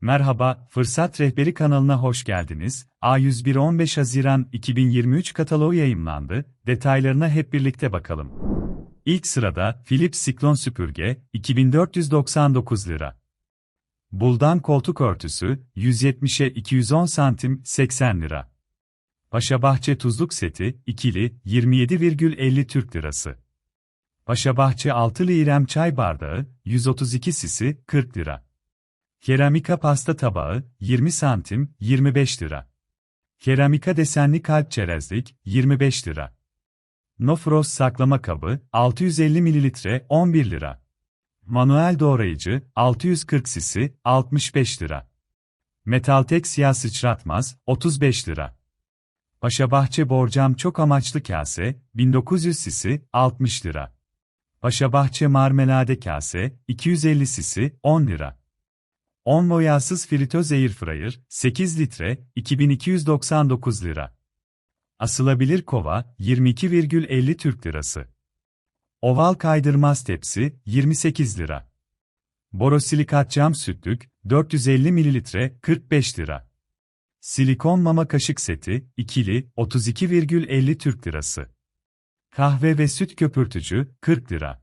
Merhaba, Fırsat Rehberi kanalına hoş geldiniz. A101 15 Haziran 2023 kataloğu yayımlandı. Detaylarına hep birlikte bakalım. İlk sırada Philips Siklon süpürge 2499 lira. Buldan koltuk örtüsü 170'e 210 santim 80 lira. Paşabahçe tuzluk seti ikili 27,50 Türk lirası. Paşabahçe altılı İrem çay bardağı 132 sisi 40 lira. Keramika pasta tabağı, 20 santim, 25 lira. Keramika desenli kalp çerezlik, 25 lira. No Frost saklama kabı, 650 mililitre, 11 lira. Manuel doğrayıcı, 640 sisi, 65 lira. Metaltek siyah sıçratmaz, 35 lira. Paşabahçe borcam çok amaçlı kase, 1900 sisi, 60 lira. Paşabahçe marmelade kase, 250 sisi, 10 lira. 10 boyasız fritöz airfryer, 8 litre, 2299 lira. Asılabilir kova, 22,50 Türk lirası. Oval kaydırmaz tepsi, 28 lira. Borosilikat cam sütlük, 450 mililitre, 45 lira. Silikon mama kaşık seti, ikili, 32,50 Türk lirası. Kahve ve süt köpürtücü, 40 lira.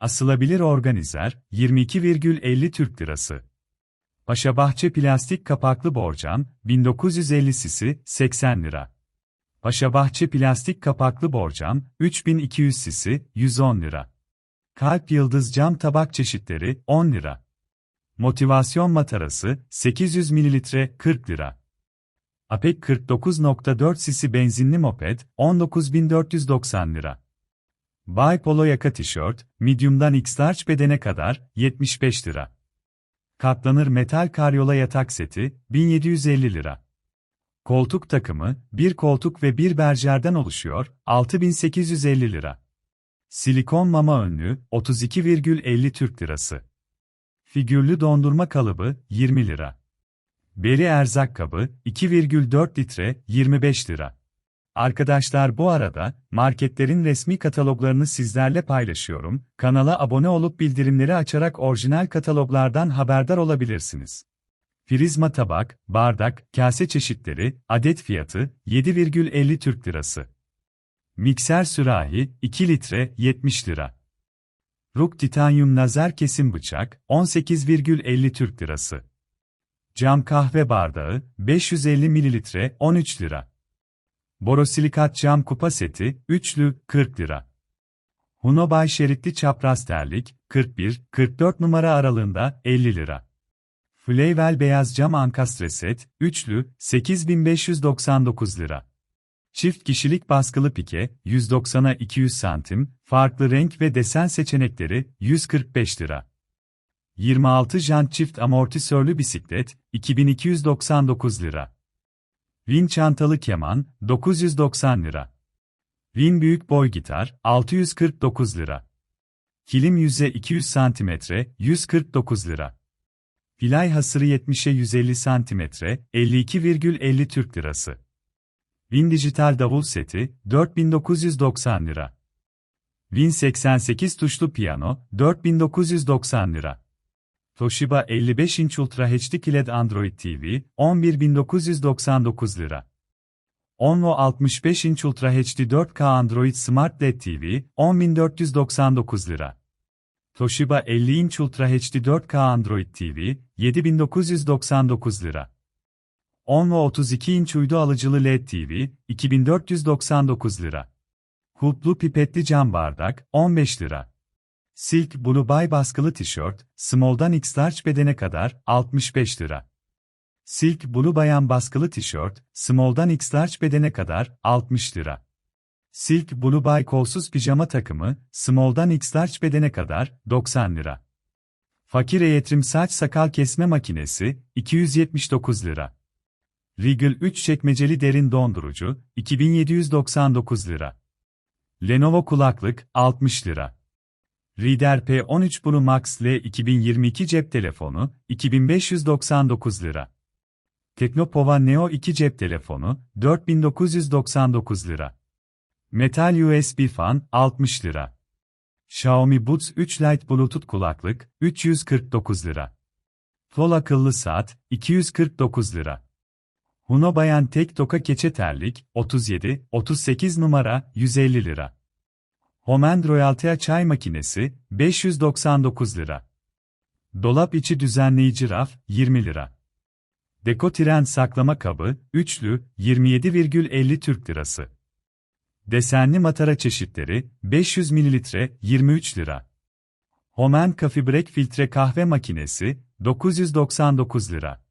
Asılabilir organizer, 22,50 Türk lirası. Paşabahçe plastik kapaklı borcam, 1950 sisi, 80 lira. Paşabahçe plastik kapaklı borcam, 3200 sisi, 110 lira. Kalp yıldız cam tabak çeşitleri, 10 lira. Motivasyon matarası, 800 mililitre, 40 lira. APEC 49.4 sisi benzinli moped, 19.490 lira. Bay Polo yaka tişört, medium'dan x-large bedene kadar, 75 lira. Katlanır metal karyola yatak seti, 1750 lira. Koltuk takımı, bir koltuk ve bir berjerden oluşuyor, 6850 lira. Silikon mama önlüğü, 32,50 Türk lirası. Figürlü dondurma kalıbı, 20 lira. Beri erzak kabı, 2,4 litre, 25 lira. Arkadaşlar bu arada, marketlerin resmi kataloglarını sizlerle paylaşıyorum, kanala abone olup bildirimleri açarak orijinal kataloglardan haberdar olabilirsiniz. Prizma tabak, bardak, kase çeşitleri, adet fiyatı, 7,50 Türk Lirası. Mikser sürahi, 2 litre, 70 lira. Ruk titanyum nazar kesim bıçak, 18,50 Türk Lirası. Cam kahve bardağı, 550 mililitre, 13 lira. Borosilikat cam kupa seti, üçlü, 40 lira. Hunobay şeritli çapraz terlik, 41-44 numara aralığında, 50 lira. Flavel beyaz cam ankastre set, üçlü, 8599 lira. Çift kişilik baskılı pike, 190'a 200 santim, farklı renk ve desen seçenekleri, 145 lira. 26 jant çift amortisörlü bisiklet, 2299 lira. Win çantalı keman, 990 lira. Win büyük boy gitar, 649 lira. Kilim yüze 200 cm, 149 lira. Filay hasırı 70'e 150 cm, 52,50 Türk lirası. Win dijital davul seti, 4990 lira. Win 88 tuşlu piyano, 4990 lira. Toshiba 55 inç Ultra HD QLED Android TV, 11.999 lira. Onvo 65 inç Ultra HD 4K Android Smart LED TV, 10.499 lira. Toshiba 50 inç Ultra HD 4K Android TV, 7.999 lira. Onvo 32 inç uydu alıcılı LED TV, 2499 lira. Kulplu pipetli cam bardak, 15 lira. Silk Blue Bay baskılı tişört, small'dan x large bedene kadar 65 lira. Silk Blue bayan baskılı tişört, small'dan x large bedene kadar 60 lira. Silk Blue Bay kolsuz pijama takımı, small'dan x large bedene kadar 90 lira. Fakir Eyetrim saç sakal kesme makinesi 279 lira. Regal 3 çekmeceli derin dondurucu 2799 lira. Lenovo kulaklık 60 lira. Reader P13 Pro Max L 2022 cep telefonu, 2599 lira. Teknopova Neo 2 cep telefonu, 4999 lira. Metal USB fan, 60 lira. Xiaomi Buds 3 Lite Bluetooth kulaklık, 349 lira. Fol akıllı saat, 249 lira. Huno Bayan tek toka keçe terlik, 37, 38 numara, 150 lira. Homend Royaltea çay makinesi, 599 lira. Dolap içi düzenleyici raf, 20 lira. Deko tren saklama kabı, üçlü, 27,50 Türk lirası. Desenli matara çeşitleri, 500 mililitre, 23 lira. Homen Coffee Break filtre kahve makinesi, 999 lira.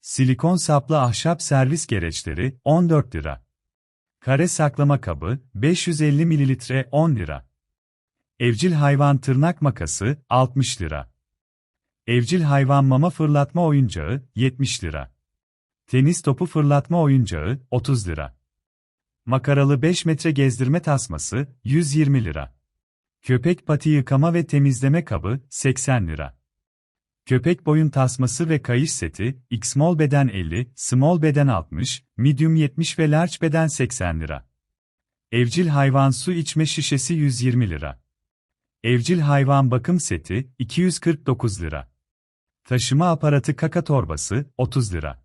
Silikon saplı ahşap servis gereçleri, 14 lira. Kare saklama kabı, 550 mililitre, 10 lira. Evcil hayvan tırnak makası, 60 lira. Evcil hayvan mama fırlatma oyuncağı, 70 lira. Tenis topu fırlatma oyuncağı, 30 lira. Makaralı 5 metre gezdirme tasması, 120 lira. Köpek pati yıkama ve temizleme kabı, 80 lira. Köpek boyun tasması ve kayış seti, X-Small beden 50, Small beden 60, Medium 70 ve Large beden 80 lira. Evcil hayvan su içme şişesi 120 lira. Evcil hayvan bakım seti, 249 lira. Taşıma aparatı kaka torbası, 30 lira.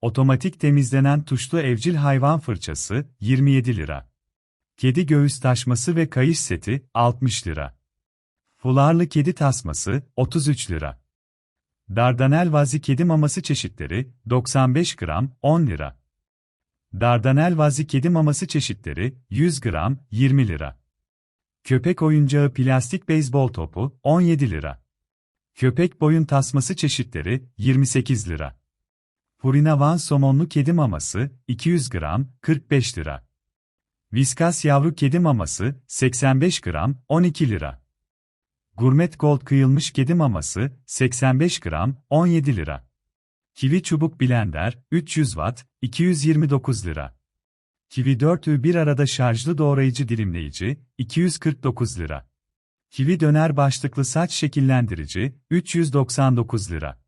Otomatik temizlenen tuşlu evcil hayvan fırçası, 27 lira. Kedi göğüs taşması ve kayış seti, 60 lira. Fularlı kedi tasması, 33 lira. Dardanel vazi kedi maması çeşitleri, 95 gram, 10 lira. Dardanel vazi kedi maması çeşitleri, 100 gram, 20 lira. Köpek oyuncağı plastik beyzbol topu, 17 lira. Köpek boyun tasması çeşitleri, 28 lira. Purina Van somonlu kedi maması, 200 gram, 45 lira. Viskas yavru kedi maması, 85 gram, 12 lira. Gourmet Gold kıyılmış kedi maması, 85 gram, 17 lira. Kivi çubuk blender, 300 watt, 229 lira. Kivi 4'ü bir arada şarjlı doğrayıcı dilimleyici, 249 lira. Kivi döner başlıklı saç şekillendirici, 399 lira.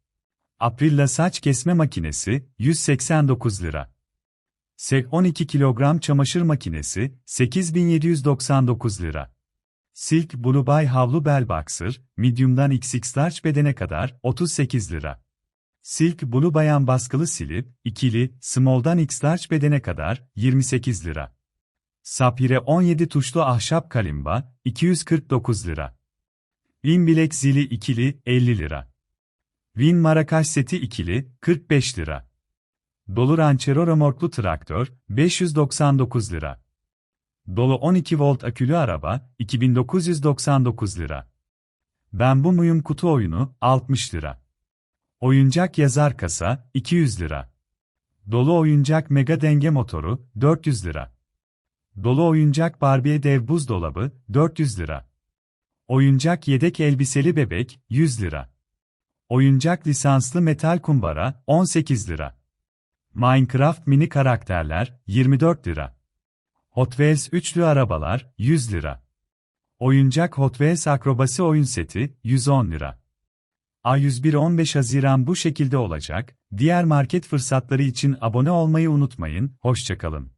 Aprilla saç kesme makinesi, 189 lira. Sek 12 kilogram çamaşır makinesi, 8799 lira. Silk Blue Bay havlu bel boxer, medium'dan XX large bedene kadar, 38 lira. Silk Blue bayan baskılı silip, ikili, small'dan X large bedene kadar, 28 lira. Sapire 17 tuşlu ahşap kalimba, 249 lira. Win bilek zili ikili, 50 lira. Win marakaş seti ikili, 45 lira. Dolu Ranchero remorklu traktör, 599 lira. Dolu 12 volt akülü araba, 2999 lira. Ben bu muyum kutu oyunu, 60 lira. Oyuncak yazar kasa, 200 lira. Dolu oyuncak mega denge motoru, 400 lira. Dolu oyuncak Barbie dev buzdolabı, 400 lira. Oyuncak yedek elbiseli bebek, 100 lira. Oyuncak lisanslı metal kumbara, 18 lira. Minecraft mini karakterler, 24 lira. Hot Wheels üçlü arabalar, 100 lira. Oyuncak Hot Wheels akrobasi oyun seti, 110 lira. A101 15 Haziran bu şekilde olacak. Diğer market fırsatları için abone olmayı unutmayın. Hoşçakalın.